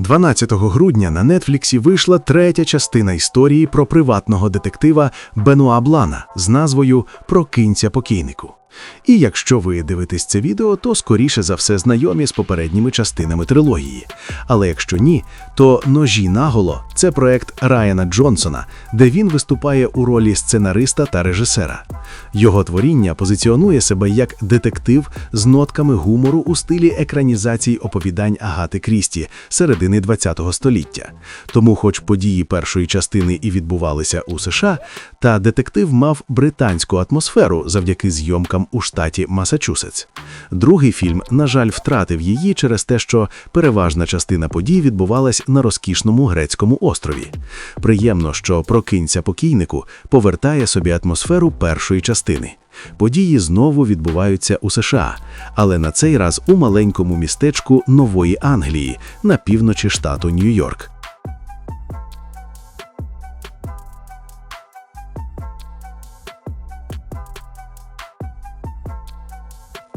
12 грудня на Нетфліксі вийшла третя частина історії про приватного детектива Бенуа Блана з назвою Прокинься покійнику. І якщо ви дивитесь це відео, то скоріше за все знайомі з попередніми частинами трилогії. Але якщо ні, то Ножі наголо це проект Райана Джонсона, де він виступає у ролі сценариста та режисера. Його творіння позиціонує себе як детектив з нотками гумору у стилі екранізацій оповідань Агати Крісті середини ХХ століття. Тому, хоч події першої частини і відбувалися у США, та детектив мав британську атмосферу завдяки зйомкам у штаті Масачусетс. Другий фільм, на жаль, втратив її через те, що переважна частина подій відбувалась на розкішному грецькому острові. Приємно, що прокинься покійнику повертає собі атмосферу першої частини. Події знову відбуваються у США, але на цей раз у маленькому містечку Нової Англії на півночі штату Нью-Йорк.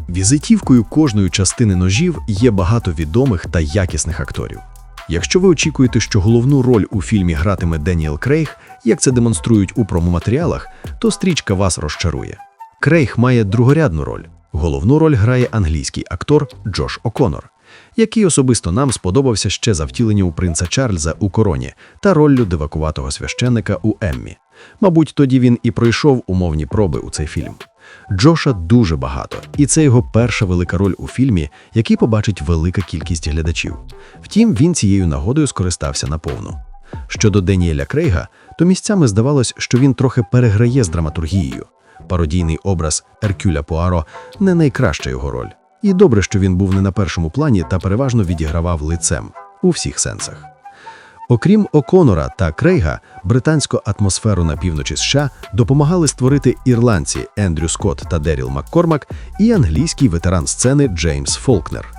Візитівкою кожної частини ножів є багато відомих та якісних акторів. Якщо ви очікуєте, що головну роль у фільмі гратиме Деніел Крейг, як це демонструють у промоматеріалах, то стрічка вас розчарує. Крейг має другорядну роль. Головну роль грає англійський актор Джош О'Конор, який особисто нам сподобався ще за втілення у принца Чарльза у короні та роллю дивакуватого священника у Еммі. Мабуть, тоді він і пройшов умовні проби у цей фільм. Джоша дуже багато, і це його перша велика роль у фільмі, який побачить велика кількість глядачів. Втім, він цією нагодою скористався наповну. Щодо Деніеля Крейга, то місцями здавалось, що він трохи переграє з драматургією. Пародійний образ Еркюля Пуаро не найкраща його роль. І добре, що він був не на першому плані та переважно відігравав лицем у всіх сенсах. Окрім О'Конора та Крейга, британську атмосферу на півночі США допомагали створити ірландці Ендрю Скотт та Деріл Маккормак і англійський ветеран сцени Джеймс Фолкнер.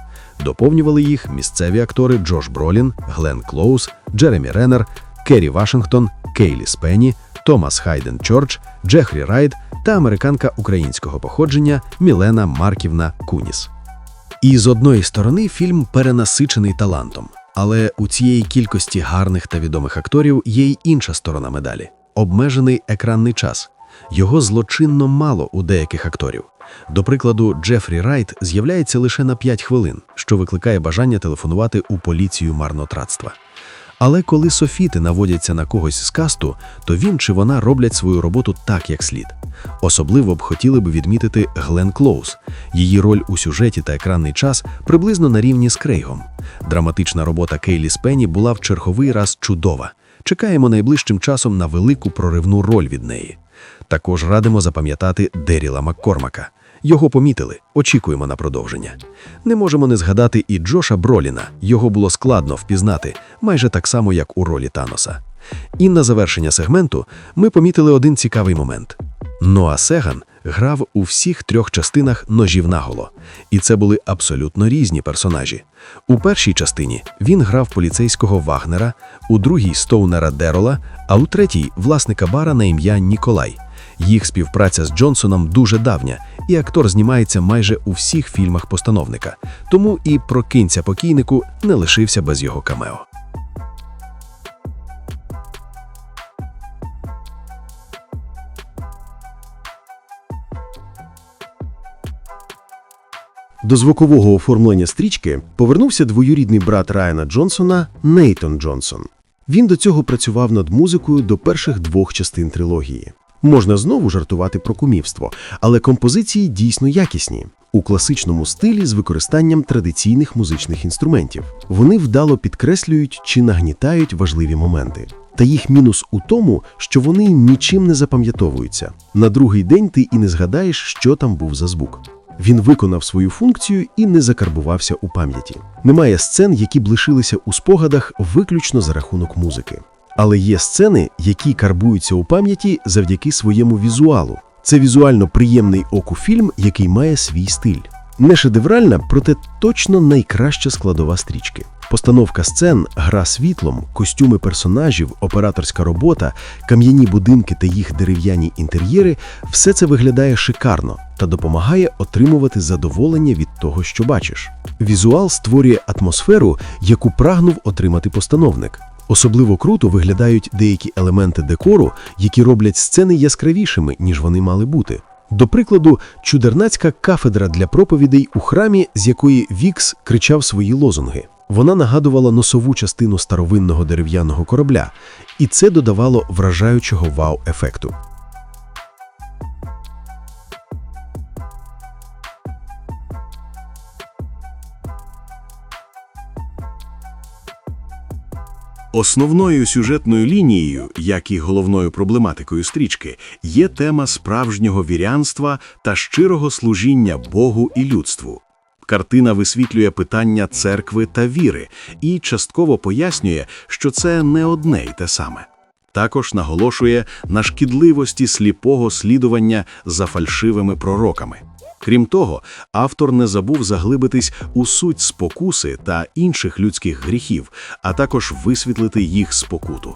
Доповнювали їх місцеві актори Джош Бролін, Глен Клоуз, Джеремі Реннер, Керрі Вашингтон, Кейлі Спенні, Томас Хайден Чорч, Джефрі Райд та американка українського походження Мілена Марківна Куніс. І з одної сторони фільм перенасичений талантом, але у цієї кількості гарних та відомих акторів є й інша сторона медалі обмежений екранний час. Його злочинно мало у деяких акторів. До прикладу, Джефрі Райт з'являється лише на 5 хвилин, що викликає бажання телефонувати у поліцію марнотратства. Але коли софіти наводяться на когось з касту, то він чи вона роблять свою роботу так, як слід. Особливо б хотіли б відмітити Глен Клоуз. Її роль у сюжеті та екранний час приблизно на рівні з Крейгом. Драматична робота Кейлі Спенні була в черговий раз чудова. Чекаємо найближчим часом на велику проривну роль від неї. Також радимо запам'ятати Деріла Маккормака. Його помітили, очікуємо на продовження. Не можемо не згадати і Джоша Броліна. Його було складно впізнати, майже так само, як у ролі Таноса. І на завершення сегменту ми помітили один цікавий момент. Ноа Сеган грав у всіх трьох частинах ножів наголо, і це були абсолютно різні персонажі. У першій частині він грав поліцейського Вагнера, у другій Стоунера Дерола, а у третій власника бара на ім'я Ніколай. Їх співпраця з Джонсоном дуже давня, і актор знімається майже у всіх фільмах постановника. Тому і прокинься покійнику не лишився без його камео. До звукового оформлення стрічки повернувся двоюрідний брат Райана Джонсона Нейтон Джонсон. Він до цього працював над музикою до перших двох частин трилогії. Можна знову жартувати про кумівство, але композиції дійсно якісні у класичному стилі з використанням традиційних музичних інструментів. Вони вдало підкреслюють чи нагнітають важливі моменти. Та їх мінус у тому, що вони нічим не запам'ятовуються. На другий день ти і не згадаєш, що там був за звук. Він виконав свою функцію і не закарбувався у пам'яті. Немає сцен, які б лишилися у спогадах виключно за рахунок музики. Але є сцени, які карбуються у пам'яті завдяки своєму візуалу. Це візуально приємний оку фільм, який має свій стиль. Не шедевральна, проте точно найкраща складова стрічки. Постановка сцен, гра світлом, костюми персонажів, операторська робота, кам'яні будинки та їх дерев'яні інтер'єри все це виглядає шикарно та допомагає отримувати задоволення від того, що бачиш. Візуал створює атмосферу, яку прагнув отримати постановник. Особливо круто виглядають деякі елементи декору, які роблять сцени яскравішими, ніж вони мали бути. До прикладу, чудернацька кафедра для проповідей у храмі, з якої Вікс кричав свої лозунги. Вона нагадувала носову частину старовинного дерев'яного корабля, і це додавало вражаючого вау-ефекту. Основною сюжетною лінією, як і головною проблематикою стрічки, є тема справжнього вірянства та щирого служіння Богу і людству. Картина висвітлює питання церкви та віри і частково пояснює, що це не одне й те саме. Також наголошує на шкідливості сліпого слідування за фальшивими пророками. Крім того, автор не забув заглибитись у суть спокуси та інших людських гріхів, а також висвітлити їх спокуту.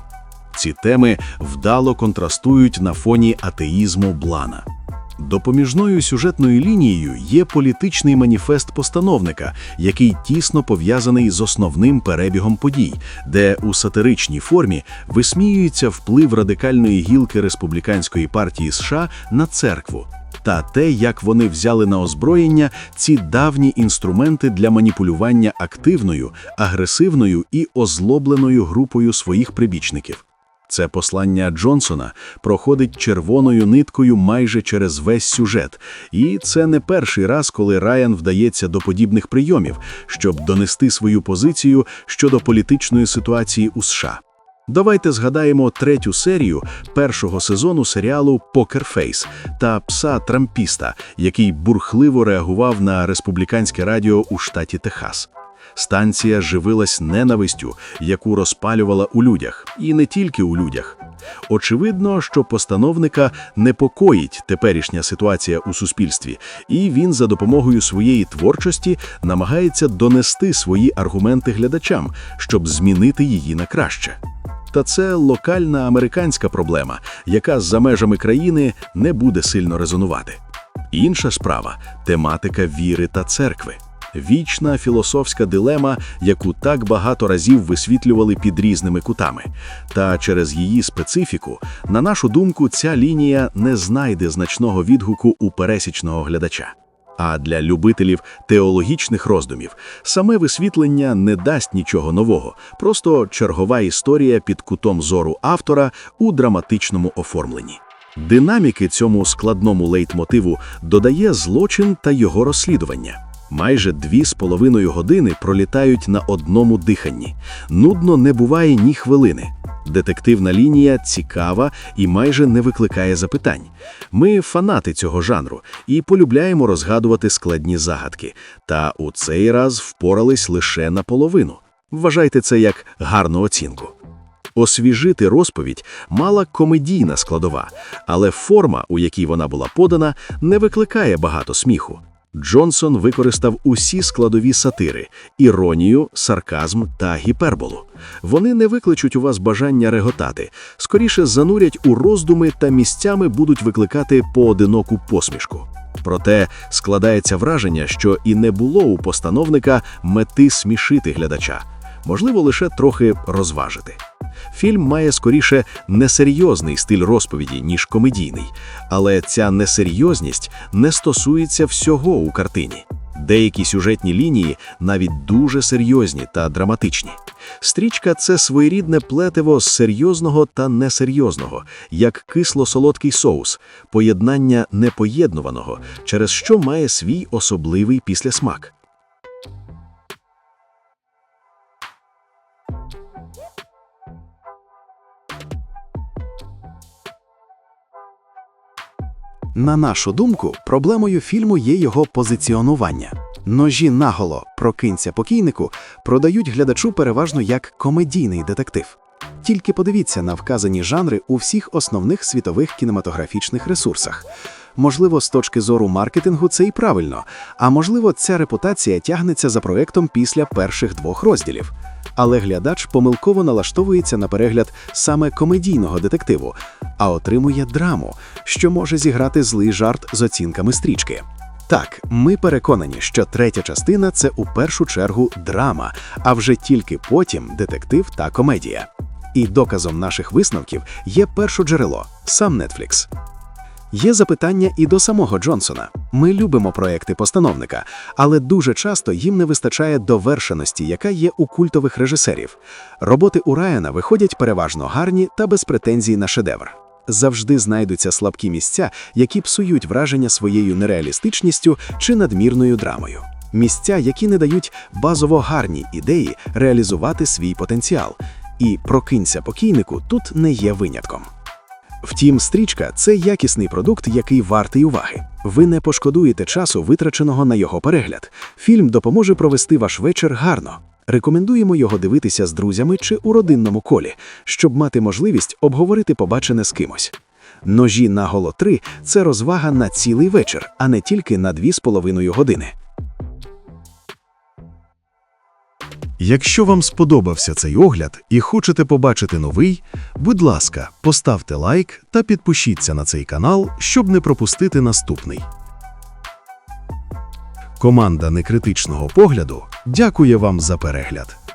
Ці теми вдало контрастують на фоні атеїзму Блана. Допоміжною сюжетною лінією є політичний маніфест постановника, який тісно пов'язаний з основним перебігом подій, де у сатиричній формі висміюється вплив радикальної гілки республіканської партії США на церкву та те, як вони взяли на озброєння ці давні інструменти для маніпулювання активною, агресивною і озлобленою групою своїх прибічників. Це послання Джонсона проходить червоною ниткою майже через весь сюжет, і це не перший раз, коли Райан вдається до подібних прийомів, щоб донести свою позицію щодо політичної ситуації у США. Давайте згадаємо третю серію першого сезону серіалу «Покерфейс» та пса Трампіста, який бурхливо реагував на республіканське радіо у штаті Техас. Станція живилась ненавистю, яку розпалювала у людях, і не тільки у людях. Очевидно, що постановника непокоїть теперішня ситуація у суспільстві, і він за допомогою своєї творчості намагається донести свої аргументи глядачам, щоб змінити її на краще. Та це локальна американська проблема, яка за межами країни не буде сильно резонувати. Інша справа тематика віри та церкви. Вічна філософська дилема, яку так багато разів висвітлювали під різними кутами. Та через її специфіку, на нашу думку, ця лінія не знайде значного відгуку у пересічного глядача. А для любителів теологічних роздумів саме висвітлення не дасть нічого нового, просто чергова історія під кутом зору автора у драматичному оформленні. Динаміки цьому складному лейтмотиву додає злочин та його розслідування. Майже дві з половиною години пролітають на одному диханні. Нудно не буває ні хвилини. Детективна лінія цікава і майже не викликає запитань. Ми фанати цього жанру і полюбляємо розгадувати складні загадки. Та у цей раз впорались лише наполовину. Вважайте це як гарну оцінку. Освіжити розповідь мала комедійна складова, але форма, у якій вона була подана, не викликає багато сміху. Джонсон використав усі складові сатири іронію, сарказм та гіперболу. Вони не викличуть у вас бажання реготати, скоріше занурять у роздуми та місцями будуть викликати поодиноку посмішку. Проте складається враження, що і не було у постановника мети смішити глядача, можливо, лише трохи розважити. Фільм має скоріше несерйозний стиль розповіді, ніж комедійний, але ця несерйозність не стосується всього у картині. Деякі сюжетні лінії навіть дуже серйозні та драматичні. Стрічка це своєрідне плетиво з серйозного та несерйозного, як кисло-солодкий соус, поєднання непоєднуваного, через що має свій особливий післясмак. На нашу думку, проблемою фільму є його позиціонування. Ножі наголо прокинься покійнику продають глядачу переважно як комедійний детектив. Тільки подивіться на вказані жанри у всіх основних світових кінематографічних ресурсах. Можливо, з точки зору маркетингу це і правильно, а можливо, ця репутація тягнеться за проектом після перших двох розділів. Але глядач помилково налаштовується на перегляд саме комедійного детективу, а отримує драму, що може зіграти злий жарт з оцінками стрічки. Так, ми переконані, що третя частина це у першу чергу драма, а вже тільки потім детектив та комедія. І доказом наших висновків є перше джерело сам Netflix. Є запитання і до самого Джонсона. Ми любимо проекти постановника, але дуже часто їм не вистачає довершеності, яка є у культових режисерів. Роботи у Райана виходять переважно гарні та без претензій на шедевр. Завжди знайдуться слабкі місця, які псують враження своєю нереалістичністю чи надмірною драмою. Місця, які не дають базово гарні ідеї реалізувати свій потенціал. І прокинься покійнику тут не є винятком. Втім, стрічка це якісний продукт, який вартий уваги. Ви не пошкодуєте часу, витраченого на його перегляд. Фільм допоможе провести ваш вечір гарно. Рекомендуємо його дивитися з друзями чи у родинному колі, щоб мати можливість обговорити побачене з кимось. Ножі наголо 3 – це розвага на цілий вечір, а не тільки на 2,5 години. Якщо вам сподобався цей огляд і хочете побачити новий, будь ласка, поставте лайк та підпишіться на цей канал, щоб не пропустити наступний. Команда некритичного погляду дякує вам за перегляд.